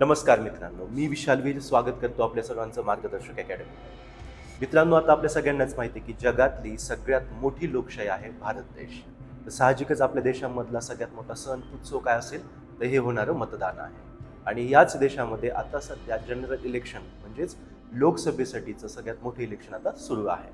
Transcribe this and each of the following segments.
नमस्कार मित्रांनो मी विशाल वीर स्वागत करतो आपल्या सर्वांचं मार्गदर्शक अकॅडमी. मित्रांनो आता आपल्या सगळ्यांनाच माहिती आहे की जगातली सगळ्यात मोठी लोकशाही आहे भारत देश. तर साहजिकच आपल्या देशामधला सगळ्यात मोठा सण उत्सव काय असेल तर हे होणारं मतदान आहे. आणि याच देशामध्ये आता सध्या जनरल इलेक्शन म्हणजेच लोकसभेसाठीचं सगळ्यात मोठं इलेक्शन आता सुरू आहे.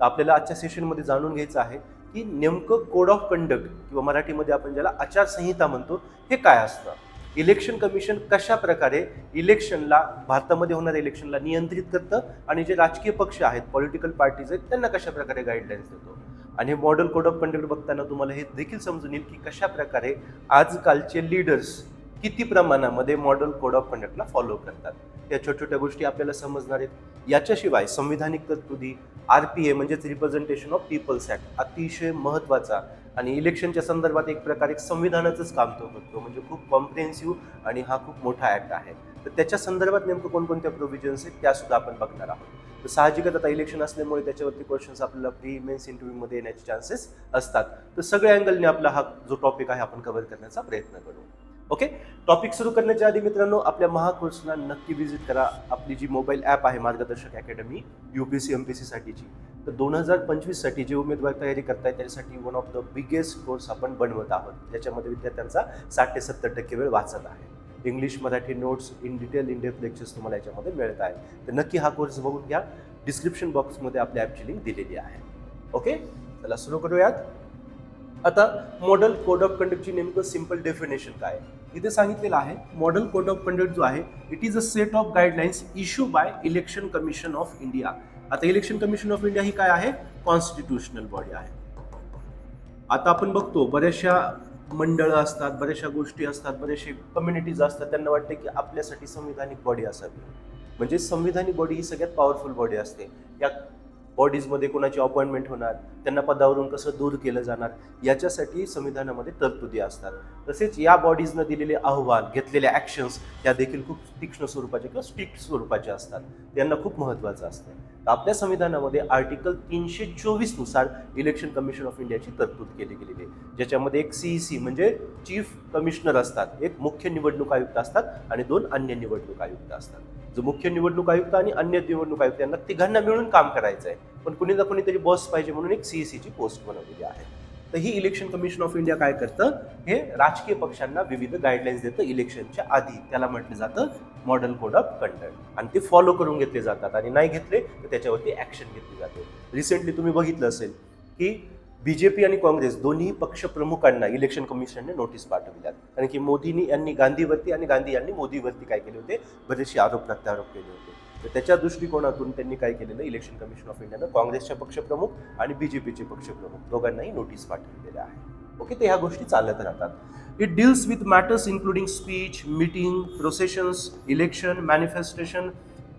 तर आपल्याला आजच्या सेशनमध्ये जाणून घ्यायचं आहे की नेमकं कोड ऑफ कंडक्ट किंवा मराठीमध्ये आपण ज्याला आचारसंहिता म्हणतो हे काय असतं? इलेक्शन कमिशन कशा प्रकारे इलेक्शनला भारतामध्ये होणाऱ्या इलेक्शनला नियंत्रित करतं आणि जे राजकीय पक्ष आहेत पॉलिटिकल पार्टीज आहेत त्यांना कशा प्रकारे गाईडलाईन्स देतो? आणि मॉडल कोड ऑफ कंडक्ट बघताना तुम्हाला हे देखील समजून येईल की कशा प्रकारे आजकालचे लीडर्स किती प्रमाणामध्ये मॉडल कोड ऑफ कंडक्टला फॉलो करतात. या छोट्या छोट्या गोष्टी आपल्याला समजणार आहेत. याच्याशिवाय संविधानिक तरतुदी आर पी ए म्हणजेच रिप्रेझेंटेशन ऑफ पीपल्स ॲक्ट अतिशय महत्त्वाचा आणि इलेक्शनच्या संदर्भात एक प्रकारे एक संविधानाचंच काम तो करतो. म्हणजे खूप कॉम्प्रिहेन्सिव्ह आणि हा खूप मोठा ॲक्ट आहे. तर त्याच्या संदर्भात नेमकं कोणकोणत्या प्रोव्हिजन्स आहेत त्यासुद्धा आपण बघणार आहोत. तर साहजिकच आता इलेक्शन असल्यामुळे त्याच्यावरती क्वेश्चन्स आपल्याला प्री मेन्स इंटरव्ह्यूमध्ये येण्याचे चान्सेस असतात. तर सगळ्या अँगलने आपला हा जो टॉपिक आहे आपण कव्हर करण्याचा प्रयत्न करू. ओके टॉपिक सुरू करण्याच्या आधी मित्रांनो आपल्या महाकोर्सला नक्की व्हिजिट करा. आपली जी मोबाईल ॲप आहे मार्गदर्शक academy U P C M P सीसाठीची तर दोन हजार पंचवीससाठी जे उमेदवार तयारी करतायत त्यासाठी one of the biggest course आपण बनवत आहोत. ज्याच्यामध्ये विद्यार्थ्यांचा साठ ते सत्तर टक्के वेळ वाचत आहे. English Marathi notes in detail in depth lectures तुम्हाला याच्यामध्ये मिळत आहे तर नक्की हा कोर्स बघून घ्या. डिस्क्रिप्शन बॉक्समध्ये आपल्या ॲपची लिंक दिलेली आहे. ओके चला सुरू करूयात. आता मॉडल कोड ऑफ कंडक्टची नेमकं सिंपल डेफिनेशन काय इथे सांगितलेलं आहे मॉडल कोड ऑफ कंडक्ट जो आहे it is a set of guidelines issue by election commission of India आता इलेक्शन कमिशन ऑफ इंडिया ही काय आहे? कॉन्स्टिट्युशनल बॉडी आहे. आता आपण बघतो बऱ्याचशा मंडळं असतात बऱ्याचशा गोष्टी असतात बरेचसे कम्युनिटीज असतात त्यांना वाटते की आपल्यासाठी संविधानिक बॉडी असावी. म्हणजे संविधानिक बॉडी ही सगळ्यात पॉवरफुल बॉडी असते. या बॉडीजमध्ये कोणाची अपॉइंटमेंट होणार त्यांना पदावरून कसं दूर केलं जाणार याच्यासाठी संविधानामध्ये तरतुदी असतात. तसेच या बॉडीजनं दिलेले अहवाल घेतलेल्या ॲक्शन्स या देखील खूप तीक्ष्ण स्वरूपाचे किंवा स्ट्रिक्ट स्वरूपाचे असतात. त्यांना खूप महत्त्वाचं असतं. आपल्या संविधानामध्ये आर्टिकल तीनशे चोवीसनुसार इलेक्शन कमिशन ऑफ इंडियाची तरतूद केली गेलेली आहे. ज्याच्यामध्ये एक सीई सी म्हणजे चीफ कमिशनर असतात एक मुख्य निवडणूक आयुक्त असतात आणि दोन अन्य निवडणूक आयुक्त असतात. जो मुख्य निवडणूक आयुक्त आणि अन्य निवडणूक आयुक्त यांना तिघांना मिळून काम करायचं आहे पण कुणी ना कुणी तरी बॉस पाहिजे म्हणून एक सीईसीची ची पोस्ट बनवलेली आहे. तर ही इलेक्शन कमिशन ऑफ इंडिया काय करतं? हे राजकीय पक्षांना विविध गाईडलाईन्स देतं इलेक्शनच्या आधी. त्याला म्हटलं जातं मॉडेल कोड ऑफ कंडक्ट आणि ते फॉलो करून घेतले जातात आणि नाही घेतले तर त्याच्यावरती ॲक्शन घेतली जाते. रिसेंटली तुम्ही बघितलं असेल की बीजेपी आणि काँग्रेस दोन्ही पक्ष प्रमुखांना इलेक्शन कमिशनने नोटीस पाठवल्यात. कारण की मोदींनी यांनी गांधीवरती आणि गांधी यांनी मोदीवरती काय केले होते? बरेचसे आरोप प्रत्यारोप केले होते. तर त्याच्या दृष्टिकोनातून त्यांनी काय केलेलं इलेक्शन कमिशन ऑफ इंडियानं काँग्रेसच्या पक्षप्रमुख आणि बीजेपीचे पक्षप्रमुख दोघांनाही नोटीस पाठवलेल्या आहे. ओके तर ह्या गोष्टी चालत राहतात. It deals with matters including speech meeting processions election manifestation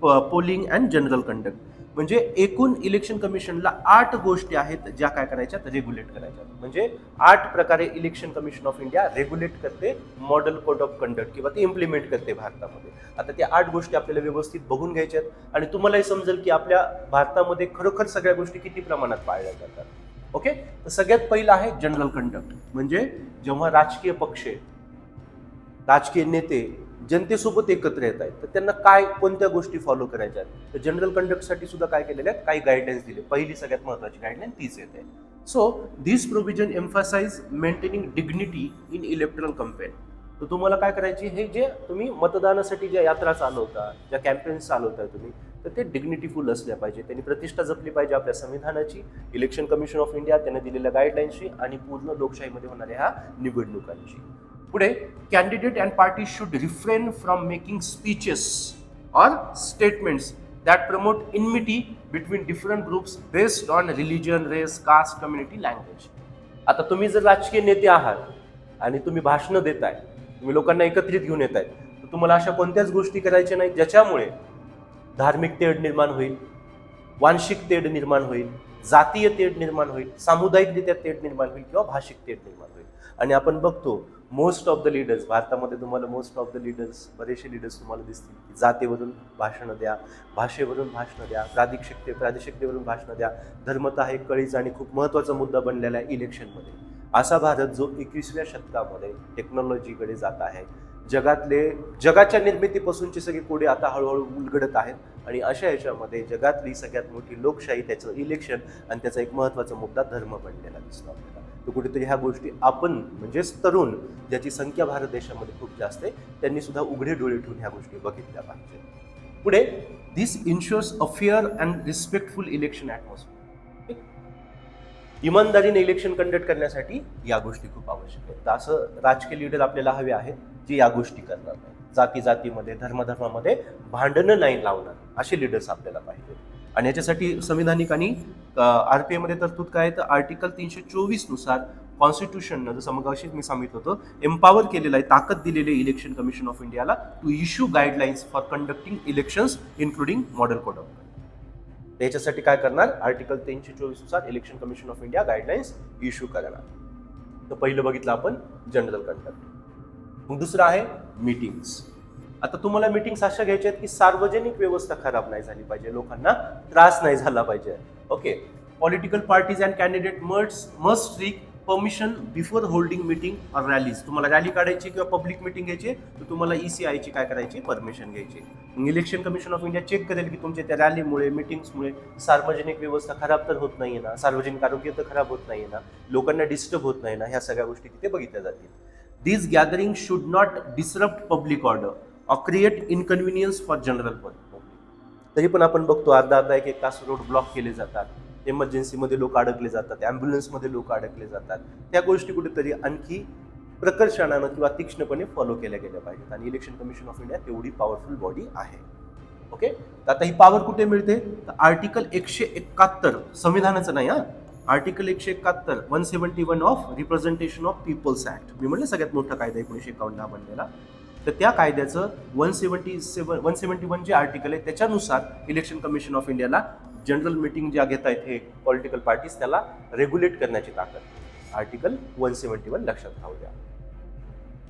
polling and general conduct म्हणजे एकूण इलेक्शन कमिशनला आठ गोष्टी आहेत ज्या काय करायच्यात? रेग्युलेट करायच्या म्हणजे आठ प्रकारे election commission of India regulate करते मॉडल कोड ऑफ कंडक्ट किंवा ते इम्प्लिमेंट करते भारतामध्ये. आता त्या आठ गोष्टी आपल्याला व्यवस्थित बघून घ्यायच्या आहेत. आणि तुम्हालाही समजेल की आपल्या भारतामध्ये खरोखर सगळ्या गोष्टी किती प्रमाणात पाळल्या जातात. ओके? तर सगळ्यात पहिलं आहे जनरल कंडक्ट म्हणजे जेव्हा राजकीय पक्ष राजकीय नेते जनतेसोबत एकत्र येत आहेत. तर त्यांना काय कोणत्या गोष्टी फॉलो करायच्या आहेत? तर जनरल कंडक्टसाठी सुद्धा काय केलेल्या आहेत? काही गाईडलाईन्स दिले. पहिली सगळ्यात महत्त्वाची गाईडलाईन तीच येते. So this provision emphasize maintaining dignity in electoral campaign तर तुम्हाला काय करायची हे जे तुम्ही मतदानासाठी ज्या यात्रा चालवता ज्या कॅम्पेन्स चालवताय तुम्ही तर ते डिग्निटीफुल असल्या पाहिजे. त्यांनी प्रतिष्ठा जपली पाहिजे आपल्या संविधानाची. इलेक्शन कमिशन ऑफ इंडिया त्यांनी दिलेल्या गाईडलाईन्सची आणि पूर्ण लोकशाहीमध्ये होणाऱ्या ह्या निवडणुकांची. पुढे candidate and party should refrain from making speeches or statements that promote enmity between different groups based on religion race caste community language आता तुम्ही जर राजकीय नेते आहात आणि तुम्ही भाषणं देताय तुम्ही लोकांना एकत्रित घेऊन येत आहे तर तुम्हाला अशा कोणत्याच गोष्टी करायच्या नाहीत ज्याच्यामुळे धार्मिक तेढ निर्माण होईल वांशिक तेढ निर्माण होईल जातीय तेढ निर्माण होईल सामुदायिकरित्या तेढ निर्माण होईल किंवा भाषिक तेढ निर्माण होईल. आणि आपण बघतो मोस्ट ऑफ द लीडर्स भारतामध्ये तुम्हाला मोस्ट ऑफ द लीडर्स बरेचसे लीडर्स तुम्हाला दिसतील. जातीवरून भाषणं द्या भाषेवरून भाषणं द्या प्रादेशिकते प्रादेशिकतेवरून भाषणं द्या. धर्मता हे एक कळीचा आणि खूप महत्त्वाचा मुद्दा बनलेला आहे इलेक्शनमध्ये असा भारत जो एकवीसव्या शतकामध्ये टेक्नॉलॉजीकडे जात आहे. जगातले जगाच्या निर्मितीपासूनचे सगळे कोडे आता हळूहळू उलगडत आहेत. आणि अशा याच्यामध्ये जगातली सगळ्यात मोठी लोकशाही त्याचं इलेक्शन आणि त्याचा एक महत्त्वाचा मुद्दा धर्म बनलेला दिसतो. आपल्याला तर कुठेतरी ह्या गोष्टी आपण म्हणजेच तरुण ज्याची संख्या भारत देशामध्ये खूप जास्त आहे त्यांनी सुद्धा उघडे डोळे ठेवून ह्या गोष्टी बघितल्या पाहिजे. पुढे this ensures a fair and respectful election atmosphere इमानदारीने election conduct करण्यासाठी या गोष्टी खूप आवश्यक आहेत. तर असं राजकीय लीडर आपल्याला हवे आहेत जे या गोष्टी करणार नाही जाती जातीमध्ये धर्मधर्मामध्ये भांडणं नाही लावणार असे लिडर्स आपल्याला पाहिजे आणि याच्यासाठी संविधानिक आणि आर पी एमध्ये तरतूद काय तर आर्टिकल तीनशे चोवीसनुसार कॉन्स्टिट्यूशननं जसं मग अशीच मी सांगितलं होतं एम्पावर केलेलं आहे ताकद दिलेली आहे इलेक्शन कमिशन ऑफ इंडियाला to issue guidelines for conducting elections including model code of त्याच्यासाठी काय करणार? आर्टिकल तीनशे चोवीसनुसार election commission of India guidelines issue करणार. तर पहिलं बघितलं आपण जनरल कंडक्ट दुसरं आहे मीटिंग्स आता तुम्हाला मीटिंग्स अशा घ्यायच्या आहेत की सार्वजनिक व्यवस्था खराब नाही झाली पाहिजे लोकांना त्रास नाही झाला पाहिजे. Okay political parties and candidate must must strict permission before holding meeting or rallies तुम्हाला रॅली काढायची किंवा पब्लिक मीटिंग घ्यायची तर तुम्हाला E ची काय करायची? परमिशन घ्यायची. Election commission of India check करेल की तुमच्या त्या रॅलीमुळे मिटिंग्समुळे सार्वजनिक व्यवस्था खराब तर होत नाहीये ना सार्वजनिक आरोग्य तर खराब होत नाहीये ना लोकांना डिस्टर्ब होत नाही ना ह्या सगळ्या गोष्टी तिथे बघितल्या जातील. This gathering should not disrupt public order or create inconvenience for general public तरी पण आपण बघतो अर्धा अर्धा एक एक तास रोड ब्लॉक केले जातात. इमर्जन्सीमध्ये लोक अडकले जातात ॲम्ब्युलन्समध्ये लोक अडकले जातात. त्या गोष्टी कुठेतरी आणखी प्रकर्षणानं किंवा तीक्ष्णपणे फॉलो केल्या गेल्या पाहिजेत. आणि इलेक्शन कमिशन ऑफ इंडिया तेवढी पॉवरफुल बॉडी आहे. ओके तर आता ही पॉवर कुठे मिळते? तर आर्टिकल एकशे एकाहत्तर संविधानाचं नाही हा? आर्टिकल एकशे एकाहत्तर one seventy one of representation of peoples act मी म्हणलं सगळ्यात मोठा कायदा एकोणीशे एकावन्न बनलेला. तर त्या कायद्याचं one seventy seven one seventy one जे आर्टिकल आहे त्याच्यानुसार इलेक्शन कमिशन ऑफ इंडियाला जनरल मीटिंग ज्या घेत आहेत हे पॉलिटिकल पार्टीज त्याला रेग्युलेट करण्याची ताकद. आर्टिकल वन सेवन्टी वन लक्षात राहू द्या.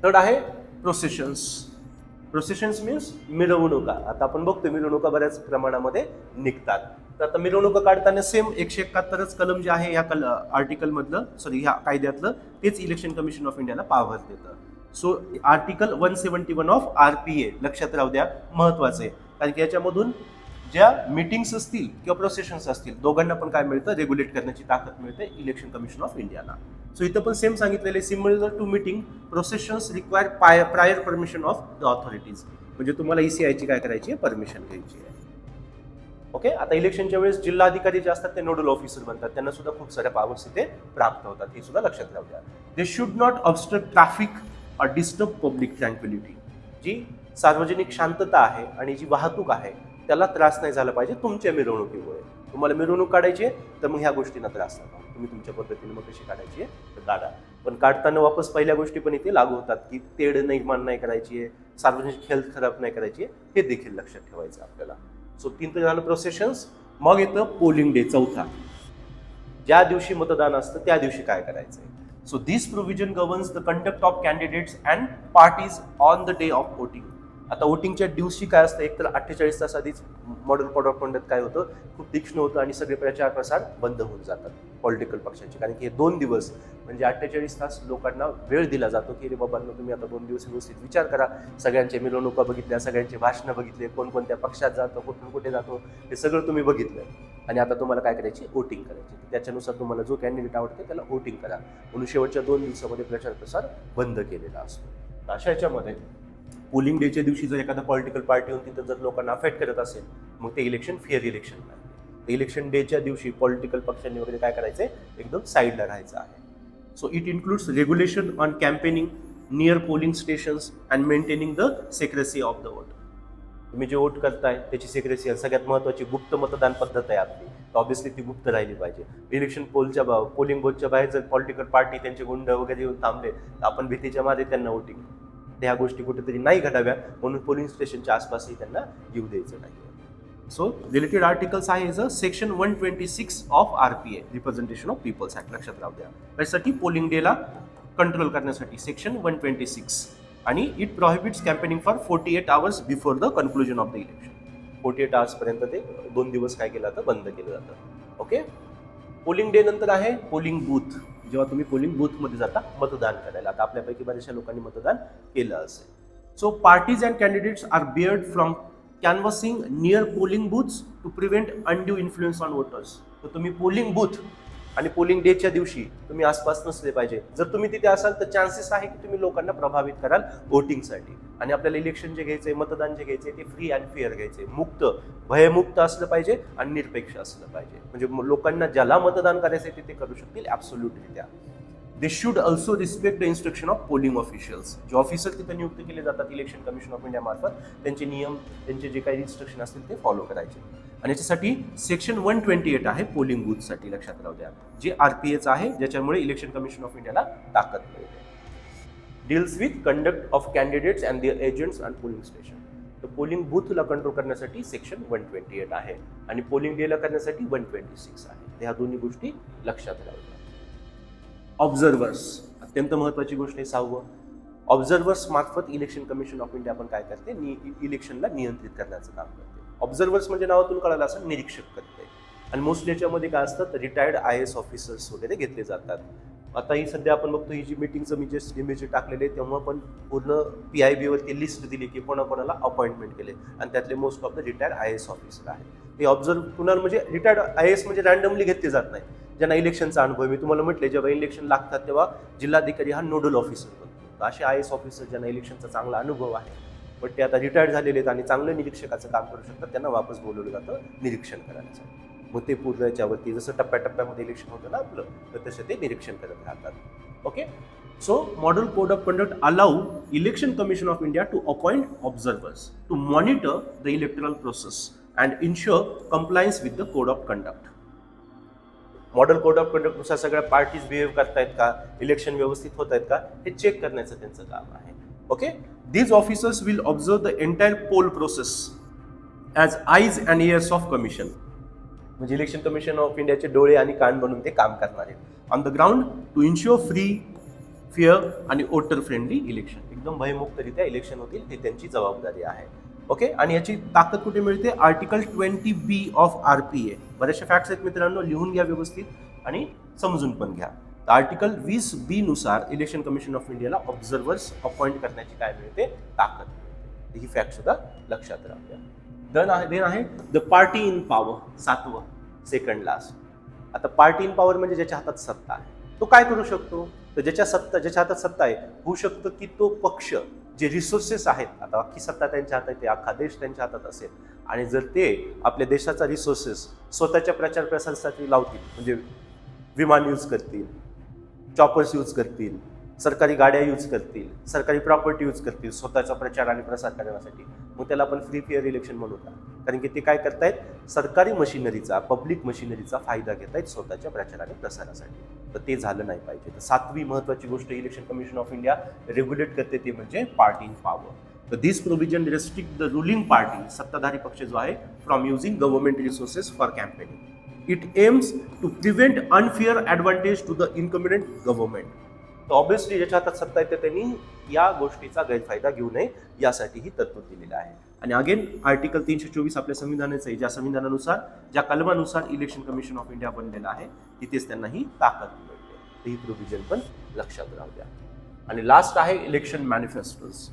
थर्ड आहे प्रोसेशन्स प्रोसेशन्स मीन्स मिरवणुका. आता आपण बघतो मिरवणुका बऱ्याच प्रमाणामध्ये निघतात. तर आता मिरवणुका काढताना सेम एकशे एकाहत्तरच कलम जे आहे या कल आर्टिकलमधलं सॉरी ह्या कायद्यातलं तेच इलेक्शन कमिशन ऑफ इंडियाला पावर देतं. So article one seventy one of R P A लक्षात राहू द्या महत्वाचं आहे. कारण की याच्यामधून ज्या मीटिंग्स असतील किंवा प्रोसेशन्स असतील दोघांना पण काय मिळतं? रेग्युलेट करण्याची ताकद मिळते इलेक्शन कमिशन ऑफ इंडियाला सो इथं पण सेम सांगितलेले similar to meeting processions require पाय prior permission of the authorities म्हणजे तुम्हाला ई सी ची काय करायची आहे? परमिशन घ्यायची आहे. ओके आता इलेक्शनच्या वेळेस जिल्हा अधिकारी जे असतात ते नोडल ऑफिसर बनतात. त्यांना सुद्धा खूप साऱ्या पावर्स इथे प्राप्त होतात. हे सुद्धा लक्षात राहू द्या. They should not obstruct traffic a disturb public tranquility जी सार्वजनिक शांतता आहे आणि जी वाहतूक आहे त्याला त्रास नाही झाला पाहिजे तुमच्या मिरवणुकीमुळे. तुम्हाला मिरवणूक काढायची आहे तर मग ह्या गोष्टींना त्रास नका. तुम्ही तुमच्या पद्धतीने मग कशी काढायची आहे तर काढा. पण काढताना वापस पहिल्या गोष्टी पण इथे लागू होतात की तेढ निर्माण नाही करायची आहे सार्वजनिक हेल्थ खराब नाही करायची आहे हे देखील लक्षात ठेवायचं आपल्याला. सो तीन तर झालं प्रोसेशन्स मग येतं पोलिंग डे चौथा. ज्या दिवशी मतदान असतं त्या दिवशी काय करायचं आहे so this provision governs the conduct of candidates and parties on the day of voting आता वोटिंगच्या दिवशी काय असतं? एक तर अठ्ठेचाळीस तास आधीच मॉडेल कोड ऑफ कंडक्ट काय होतं? खूप तीक्ष्ण होतं आणि सगळे प्रचार प्रसार बंद होऊन जातात पॉलिटिकल पक्षांचे. कारण की हे दोन दिवस म्हणजे अठ्ठेचाळीस तास लोकांना वेळ दिला जातो की रे बाबांनो तुम्ही आता दोन दिवस व्यवस्थित विचार करा. सगळ्यांचे मिरवणुका बघितल्या सगळ्यांचे भाषणं बघितले कोणकोणत्या पक्षात जातो कुठून कुठे जातो हे सगळं तुम्ही बघितलं आणि आता तुम्हाला काय करायची? वोटिंग करायची. त्याच्यानुसार तुम्हाला जो कॅन्डिडेट आवडते त्याला वोटिंग करा. म्हणून शेवटच्या दोन दिवसामध्ये प्रचार प्रसार बंद केलेला असतो. अशा याच्यामध्ये पोलिंग डेच्या दिवशी जर एखादा पॉलिटिकल पार्टी होऊन तिथं जर लोकांना अफेक्ट करत असेल मग ते इलेक्शन फेअर इलेक्शन नाही. इलेक्शन डेच्या दिवशी पॉलिटिकल पक्षांनी वगैरे काय करायचं एकदम साईडला राहायचं आहे. So it includes regulation on campaigning near polling stations and maintaining the secrecy of the vote तुम्ही जे वोट करताय त्याची सेक्रेसी आहे सगळ्यात महत्त्वाची गुप्त मतदान पद्धत आहे आपली. ऑब्व्हियसली ती गुप्त राहिली पाहिजे. इलेक्शन पोलच्या पोलिंग बोथच्या बाहेर जर पॉलिटिकल पार्टी त्यांचे गुंड वगैरे येऊन थांबले तर आपण भीतीच्या मारे त्यांना वोटिंग ह्या गोष्टी कुठेतरी नाही घडाव्या म्हणून पोलिंग स्टेशनच्या आसपासही त्यांना येऊ द्यायचं नाही सो रिलेटेड आर्टिकल्स आहे is a section one twenty six of R P A representation of peoples act लक्षात राहू द्या. त्यासाठी पोलिंग डेला कंट्रोल करण्यासाठी सेक्शन वन ट्वेंटी सिक्स आणि it prohibits campaigning for forty eight hours before the conclusion of the election forty eight आवर्सपर्यंत ते दोन दिवस काय केलं जातं? बंद केलं जातं. ओके पोलिंग डे नंतर आहे पोलिंग बूथ जेव्हा तुम्ही पोलिंग बूथमध्ये जाता मतदान करायला. आता आपल्यापैकी बऱ्याचशा लोकांनी मतदान केलं असेल. So parties and candidates are barred from canvassing near polling booths to prevent undue influence on voters तर तुम्ही पोलिंग बूथ आणि पोलिंग डेच्या दिवशी तुम्ही आसपास नसले पाहिजे. जर तुम्ही तिथे असाल तर चान्सेस आहे की तुम्ही लोकांना प्रभावित कराल वोटिंगसाठी आणि आपल्याला इलेक्शन जे घ्यायचे मतदान जे घ्यायचे ते फ्री अँड फेअर घ्यायचे. मुक्त भयमुक्त असलं पाहिजे आणि निरपेक्ष असलं पाहिजे. म्हणजे लोकांना ज्याला मतदान करायचंय ते ते करू शकतील ॲब्सोल्युटरित्या they should also respect the instruction of polling officials जे ऑफिसर तिथे नियुक्त केले जातात इलेक्शन कमिशन ऑफ इंडियामार्फत त्यांचे नियम त्यांचे जे काही इन्स्ट्रक्शन असतील ते फॉलो करायचे. आणि याच्यासाठी सेक्शन वन ट्वेंटी एट आहे पोलिंग बूथसाठी लक्षात राहू द्या. जे आर पी एच आहे ज्याच्यामुळे इलेक्शन कमिशन ऑफ इंडियाला ताकद मिळते. Deals with conduct of candidates and the agents and polling station तर पोलिंग बूथला कंट्रोल करण्यासाठी सेक्शन वन ट्वेंटी एट आहे आणि पोलिंग डेला करण्यासाठी वन ट्वेंटी सिक्स आहे. तर ह्या दोन्ही गोष्टी लक्षात राहू द्या. ऑब्झर्वर्स अत्यंत महत्वाची गोष्ट आहे सहावं. ऑब्झर्वर्स मार्फत इलेक्शन कमिशन ऑफ इंडिया आपण काय करते? नि इलेक्शनला नियंत्रित करण्याचं काम करते. ऑब्झर्वर्स म्हणजे नावातून कळालं असं निरीक्षक करते आणि मोस्टली याच्यामध्ये काय असतात रिटायर्ड आय एस ऑफिसर्स वगैरे घेतले जातात. आता ही सध्या आपण बघतो ही जी मीटिंगचं मी जे इमेज टाकलेले तेव्हा पण पूर्ण पी आय बीवरती लिस्ट दिली की कोणाकोणाला अपॉइंटमेंट केले. आणि त्यातले most of the retired I S officer आहेत. हे ऑब्झर्व कुणाला म्हणजे रिटायर्ड आय एस म्हणजे रँडमली घेतले जात नाही. ज्यांना इलेक्शनचा अनुभव मी तुम्हाला म्हटले जेव्हा इलेक्शन लागतात तेव्हा जिल्हाधिकारी हा नोडल ऑफिसर बनतो. असे आय एस ऑफिसर ज्यांना इलेक्शनचा चांगला अनुभव आहे पण ते आता रिटायर्ड झालेले आहेत आणि चांगलं निरीक्षकाचं काम करू शकतात त्यांना वापस बोलवलं जातं निरीक्षण करायचं. मग ते पूर्ण याच्यावरती जसं टप्प्याटप्प्यामध्ये इलेक्शन होतं ना आपलं तर तसं ते निरीक्षण करत राहतात. Okay so model code of conduct allow election commission of India to appoint observers to monitor the electoral process and ensure compliance with the code of conduct model code of कंडक्टनुसार सगळ्या पार्टीज बिहेव करतायत का? Election व्यवस्थित होत आहेत का? हे check करण्याचं त्यांचं काम आहे. Okay these officers will observe the entire poll process as eyes and ears of commission म्हणजे इलेक्शन कमिशन ऑफ इंडियाचे डोळे आणि कान बनून ते काम करणार आहेत. On the ground to ensure free fair आणि वोटर फ्रेंडली इलेक्शन एकदम भयमुक्तरित्या इलेक्शन होतील ही त्यांची जबाबदारी आहे. ओके आणि याची ताकद कुठे मिळते? Article twenty B of R P A बरेचसे फॅक्ट्स आहेत मित्रांनो लिहून घ्या व्यवस्थित आणि समजून पण घ्या. आर्टिकल वीस बी नुसार इलेक्शन कमिशन ऑफ इंडियाला ऑब्झर्वर्स अपॉइंट करण्याची काय मिळते ताकद मिळते ही फॅक्ट सुद्धा लक्षात राहूया. द्या आहे देन आहे. द पार्टी इन पॉवर सातवं सेकंड लास्ट आता पार्टी इन पॉवर म्हणजे ज्याच्या हातात सत्ता आहे तो काय करू शकतो? तर ज्याच्या सत्ता ज्याच्या हातात सत्ता आहे होऊ शकतं की तो पक्ष जे रिसोर्सेस आहेत आता अख्खी सत्ता त्यांच्या हातात आहे अख्खा देश त्यांच्या हातात असेल. आणि जर ते आपल्या देशाचा रिसोर्सेस स्वतःच्या प्रचार प्रसारासाठी लावतील म्हणजे विमान यूज करतील चॉपर्स यूज करतील सरकारी गाड्या यूज करतील सरकारी प्रॉपर्टी यूज करतील स्वतःचा प्रचार आणि प्रसार करण्यासाठी. मग त्याला आपण फ्री फेअर इलेक्शन म्हणू का कारण की ते काय करतायत? सरकारी मशिनरीचा पब्लिक मशिनरीचा फायदा घेत आहेत स्वतःच्या प्रचार आणि प्रसारासाठी. तर ते झालं नाही पाहिजे. तर सातवी महत्वाची गोष्ट election commission of India regulate करते ते म्हणजे पार्टी इन पॉवर तर this provision restrict the ruling party सत्ताधारी पक्ष जो आहे from using government resources for campaigning it aims to prevent unfair advantage to the incumbent government. तर ऑब्व्हियसली ज्याच्या हातात सत्ता येते त्यांनी या गोष्टीचा गैरफायदा घेऊ नये यासाठी ही तरतूद दिलेली आहे. आणि अगेन आर्टिकल तीनशे चोवीस आपल्या संविधानाचं आहे. ज्या संविधानानुसार ज्या कलमानुसार इलेक्शन कमिशन ऑफ इंडिया बनलेला आहे तिथेच त्यांना ही ताकद मिळते. ही प्रोव्हिजन पण लक्षात राहू द्या. आणि लास्ट आहे इलेक्शन मॅनिफेस्टोज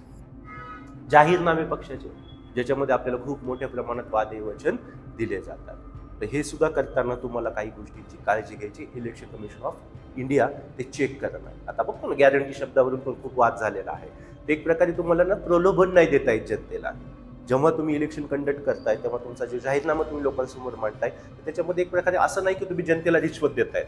जाहीरनामे पक्षाचे ज्याच्यामध्ये आपल्याला खूप मोठ्या प्रमाणात वादे वचन दिले जातात. तर हे सुद्धा करताना तुम्हाला काही गोष्टींची काळजी घ्यायची. इलेक्शन कमिशन ऑफ इंडिया ते चेक करणं आता बघतो ना गॅरंटी शब्दावरून पण खूप वाद झालेला आहे. ते एक प्रकारे तुम्हाला ना प्रलोभन नाही देता येत जनतेला. जेव्हा तुम्ही इलेक्शन कंडक्ट करताय तेव्हा तुमचा जे जाहीरनामा तुम्ही लोकांसमोर मांडताय तर त्याच्यामध्ये एक प्रकारे असं नाही की तुम्ही जनतेला रिश्वत देताय.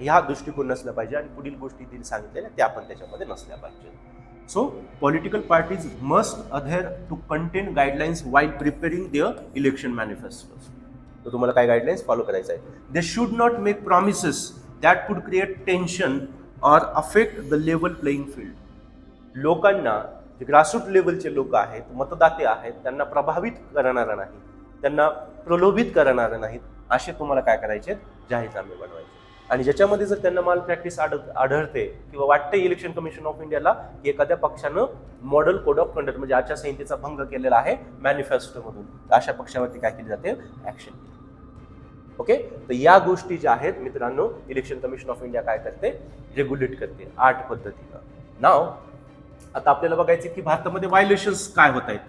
ह्या दृष्टिकोन नसला पाहिजे आणि पुढील गोष्टी तिने सांगितलेल्या त्या पण त्याच्यामध्ये नसल्या पाहिजेत so political parties must adhere to contain guidelines while preparing their election manifestos तर तुम्हाला काय गाईडलाईन्स फॉलो करायचं आहे. They should not make promises that could create tension or affect the level playing field लोकांना जे ग्रासरूट लेवलचे लोक आहेत मतदाते आहेत त्यांना प्रभावित करणारं नाही त्यांना प्रलोभित करणारं नाहीत असे तुम्हाला काय करायचे जाहीरनामे बनवायचे आणि ज्याच्यामध्ये जर त्यांना माल प्रॅक्टिस आढळ आढळते किंवा वाटते इलेक्शन कमिशन ऑफ इंडियाला की एखाद्या पक्षानं मॉडल कोड ऑफ कंडक्ट म्हणजे आचारसंहितेचा भंग केलेला आहे मॅनिफेस्टोमधून तर अशा पक्षावरती काय केली जाते? Action okay? तर या गोष्टी ज्या आहेत मित्रांनो इलेक्शन कमिशन ऑफ इंडिया काय करते? रेग्युलेट करते. आठ पद्धतीनं. नाव आता आपल्याला बघायचे की भारतामध्ये व्हायलेशन्स काय होत आहेत?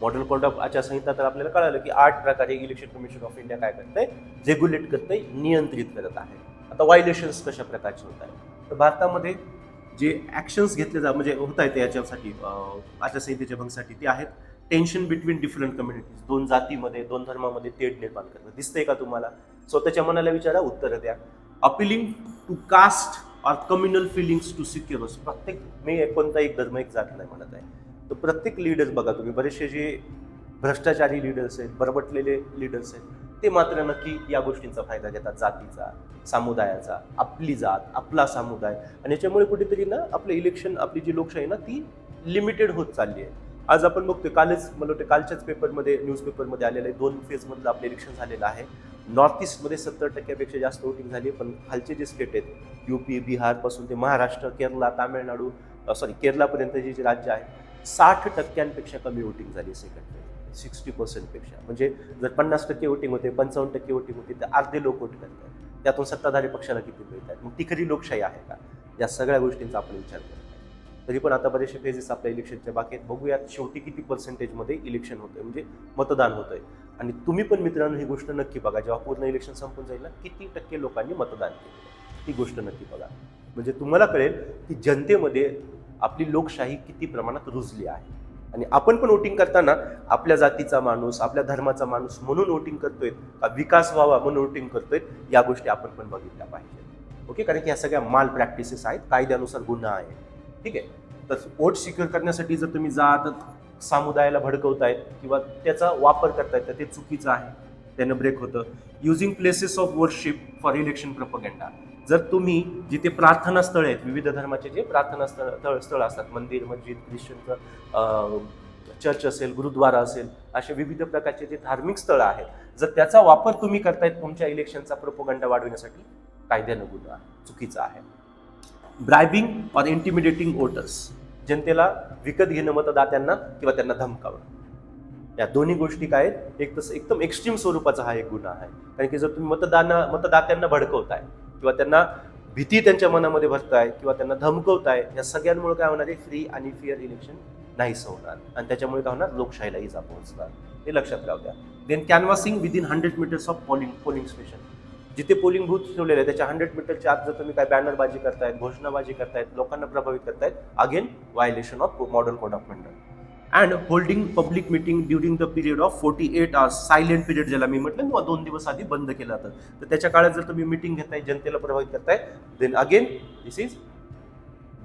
मॉडेल कोड ऑफ आचारसंहिता तर आपल्याला कळालं की आठ प्रकारे इलेक्शन कमिशन ऑफ इंडिया काय करते? रेग्युलेट करते नियंत्रित करत आहे. आता व्हायलेशन्स कशा प्रकारचे होत आहेत? तर भारतामध्ये जे ॲक्शन्स घेतले जा म्हणजे होत आहेत याच्यासाठी आचारसंहितेच्या भंगसाठी ते आहेत. टेन्शन बिटवीन डिफरंट कम्युनिटीज दोन जातीमध्ये दोन धर्मामध्ये तेढ निर्माण करणं. दिसतंय का तुम्हाला? स्वतःच्या मनाला विचारा उत्तरं द्या. Appealing to caste or communal feelings to secure प्रत्येक मी कोणता एक धर्म एक जात नाही म्हणत आहे. तर प्रत्येक लीडर्स बघा तुम्ही बरेचसे जे भ्रष्टाचारी लीडर्स आहेत बरबटलेले लीडर्स आहेत ते मात्र नक्की या गोष्टींचा फायदा घेतात. जातीचा समुदायाचा आपली जात आपला समुदाय. आणि याच्यामुळे कुठेतरी ना आपलं इलेक्शन आपली जी लोकशाही ना ती लिमिटेड होत चालली आहे. आज आपण बघतोय कालच मला वाटतं कालच्याच पेपरमध्ये न्यूजपेपरमध्ये आलेलं आहे. दोन फेजमधलं आपलं इलेक्शन झालेलं आहे. नॉर्थ ईस्टमध्ये सत्तर टक्क्यापेक्षा जास्त वोटिंग झाली आहे पण खालचे जे स्टेट आहेत यूपी बिहारपासून ते महाराष्ट्र केरला तामिळनाडू सॉरी केरलापर्यंतचे जे राज्य आहे साठ टक्क्यांपेक्षा कमी वोटिंग झाली सेकंड फेज सिक्स्टी पर्सेंटपेक्षा म्हणजे जर पन्नास टक्के वोटिंग होते पंचावन्न टक्के वोटिंग होते तर अर्धे लोक वोट करतात. त्यातून सत्ताधारी पक्षाला किती मिळतात? मग ती खरी लोकशाही आहे का? या सगळ्या गोष्टींचा आपण विचार करतो तरी पण आता बरेचसे फेजेस आपल्या इलेक्शनच्या बाकी आहेत. बघूयात शेवटी किती पर्सेंटेजमध्ये इलेक्शन होतंय. म्हणजे मतदान होतंय. आणि तुम्ही पण मित्रांनो ही गोष्ट नक्की बघा. जेव्हा पूर्ण इलेक्शन संपून जाईल ना किती टक्के लोकांनी मतदान केलं? ही गोष्ट नक्की बघा. म्हणजे तुम्हाला कळेल की जनतेमध्ये आपली लोकशाही किती प्रमाणात रुजली आहे. आणि आपण पण वोटिंग करताना आपल्या जातीचा माणूस आपल्या धर्माचा माणूस म्हणून वोटिंग करतोय का विकास व्हावा म्हणून वोटिंग करतोय या गोष्टी आपण पण बघितल्या पाहिजे ओके कारण की ह्या सगळ्या माल प्रॅक्टिसेस आहेत. कायद्यानुसार गुन्हा आहे. ठीक आहे. तर वोट सिक्युअर करण्यासाठी जर तुम्ही जात समुदायाला भडकवतायत किंवा त्याचा वापर करतायत तर ते चुकीचं आहे. त्यानं ब्रेक होतं. Using places of worship for election propaganda जर तुम्ही जिथे प्रार्थना स्थळ आहेत विविध धर्माचे जे प्रार्थना स्थळ स्थळ स्थळ असतात मंदिर मस्जिद ख्रिश्चनचं चर्च असेल गुरुद्वारा असेल असे विविध प्रकारचे जे धार्मिक स्थळं आहेत जर त्याचा वापर तुम्ही करतायत तुमच्या इलेक्शनचा प्रोपोगंडा वाढविण्यासाठी कायद्यानं गुन्हा चुकीचा आहे. ब्रायबिंग ऑर इंटिमिडेटिंग वोटर्स जनतेला विकत घेणं मतदात्यांना किंवा त्यांना धमकावणं. या दोन्ही गोष्टी काय आहेत? एक तसं एकदम एक्स्ट्रीम स्वरूपाचा हा एक गुन्हा आहे. कारण की जर तुम्ही मतदाना मतदात्यांना भडकवताय किंवा त्यांना भीती त्यांच्या मनामध्ये भरताय किंवा त्यांना धमकवताय या सगळ्यांमुळे काय होणार आहे? फ्री आणि फेअर इलेक्शन नाहीच होणार. आणि त्याच्यामुळे काय होणार? लोकशाहीला इजा पोहोचणार. हे लक्षात राहू द्या. Then canvassing within hundred metres of polling polling station जिथे पोलिंग बूथ ठेवलेले आहे त्याच्या हंड्रेड मीटरच्या आत जर तुम्ही काय बॅनरबाजी करतायत घोषणाबाजी करतायत लोकांना प्रभावित करतायत again violation of model code of conduct and holding public meeting during the period of forty eight hours silent period ज्याला मी म्हटलं किंवा दोन दिवस आधी बंद केलं जातं. तर त्याच्या काळात जर तुम्ही मिटिंग घेताय जनतेला प्रभावित करताय then again this is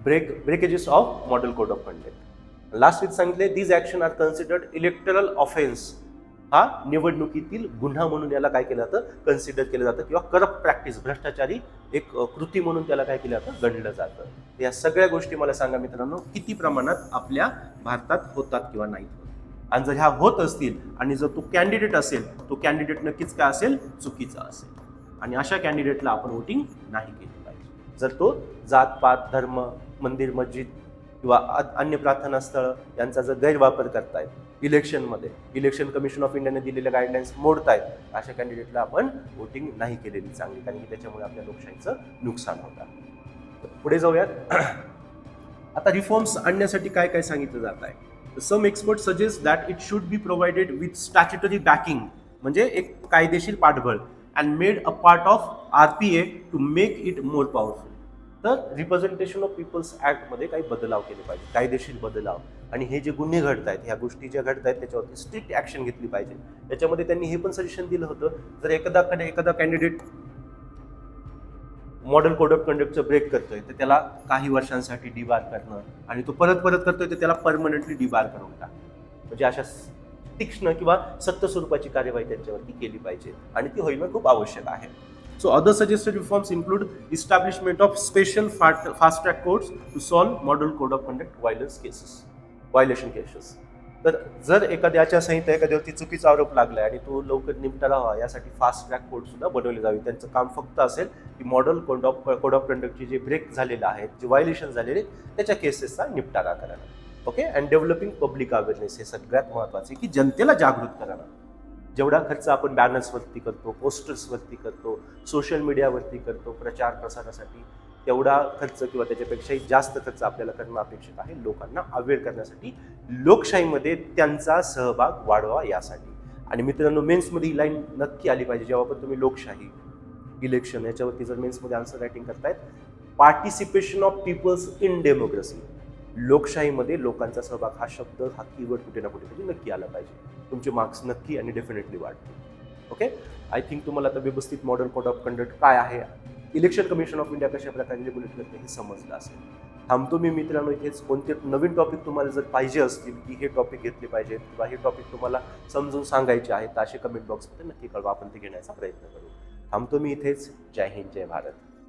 break breakages of model code of conduct last week सांगितले these action are considered electoral offence हा निवडणुकीतील गुन्हा म्हणून याला काय केलं जातं? कन्सिडर केलं जातं किंवा करप्ट प्रॅक्टिस भ्रष्टाचारी एक कृती म्हणून त्याला काय केलं जातं? गणलं जातं. या सगळ्या गोष्टी मला सांगा मित्रांनो किती प्रमाणात आपल्या भारतात होतात किंवा नाहीत? आणि जर ह्या होत असतील आणि जर तो कॅन्डिडेट असेल तो कॅन्डिडेट नक्कीच काय असेल? चुकीचा असेल. आणि अशा कॅन्डिडेटला आपण वोटिंग नाही केली पाहिजे. जर तो जात पात धर्म मंदिर मस्जिद किंवा अन्य प्रार्थना स्थळं यांचा जर गैरवापर करतायत इलेक्शनमध्ये. इलेक्शन कमिशन ऑफ इंडियाने दिलेल्या गाईडलाईन्स मोडतायत. अशा कॅन्डिडेटला आपण वोटिंग नाही केलेली चांगली कारण की त्याच्यामुळे आपल्या लोकशाहीचं नुकसान होतं पुढे जाऊयात. आता रिफॉर्म्स आणण्यासाठी काय काय सांगितलं जात आहे? Some expert suggest that it should be provided with statutory backing म्हणजे एक कायदेशीर पाठबळ and made a part of R P A to make it more powerful तर रिप्रेझेंटेशन ऑफ पीपल्स ॲक्टमध्ये काही बदलाव केले पाहिजे कायदेशीर बदलाव. आणि हे जे गुन्हे घडत आहेत ह्या गोष्टी ज्या घडत आहेत त्याच्यावरती स्ट्रिक्ट ॲक्शन घेतली पाहिजे. त्याच्यामध्ये त्यांनी हे पण सजेशन दिलं होतं जर एखादा एखादा कॅन्डिडेट मॉडेल कोड ऑफ कंडक्टचं ब्रेक करतोय तर त्याला काही वर्षांसाठी डिबार करणं आणि तो परत परत करतोय तर त्याला परमनंटली डिबार करून टाकणं म्हणजे अशा तीक्ष्ण किंवा सत्य स्वरूपाची कार्यवाही त्यांच्यावरती केली पाहिजे. आणि ती होईल खूप आवश्यक आहे. So other suggested reforms include establishment of special fast track courts to solve model code of conduct violence cases violation cases तर जर एखाद्याच्या संहिता एखाद्यावरती चुकीचा आरोप लागलाय आणि तो लवकर निपटारा व्हावा यासाठी फास्ट ट्रॅक कोर्ट सुद्धा बनवले जावे. त्यांचं काम फक्त असेल की model code of code of कंडक्टचे जे ब्रेक झालेले आहेत जे व्हायलेशन झालेले त्याच्या केसेसचा निपटारा करायला okay and developing public awareness हे सगळ्यात महत्त्वाचे की जनतेला जागृत करायला जेवढा खर्च आपण बॅनर्सवरती करतो पोस्टर्सवरती करतो सोशल मीडियावरती करतो प्रचार प्रसारासाठी तेवढा खर्च किंवा त्याच्यापेक्षाही जास्त खर्च आपल्याला करणं अपेक्षित आहे. लोकांना अवेअर करण्यासाठी लोकशाहीमध्ये त्यांचा सहभाग वाढवा यासाठी. आणि मित्रांनो मेन्समध्ये ही लाईन नक्की आली पाहिजे. जेव्हा पण तुम्ही लोकशाही इलेक्शन याच्यावरती जर मेन्समध्ये आन्सर रायटिंग करतायत participation of peoples in democracy लोकशाहीमध्ये लोकांचा सहभाग हा शब्द हा कीवर्ड कुठे ना कुठेतरी नक्की आला पाहिजे. तुमचे मार्क्स नक्की आणि डेफिनेटली वाढतील. ओके आय थिंक तुम्हाला आता व्यवस्थित मॉडर्न कोड ऑफ कंडक्ट काय आहे? इलेक्शन कमिशन ऑफ इंडिया कशा प्रकारे रेग्युलेट करते हे समजलं असेल. थांबतो मी मित्रांनो इथेच कोणते नवीन टॉपिक तुम्हाला जर पाहिजे असतील की हे टॉपिक घेतले पाहिजेत किंवा हे टॉपिक तुम्हाला समजून सांगायचे आहेत तर असे कमेंट बॉक्समध्ये नक्की कळवा. आपण ते घेण्याचा प्रयत्न करू. थांबतो मी इथेच. जय हिंद जय भारत.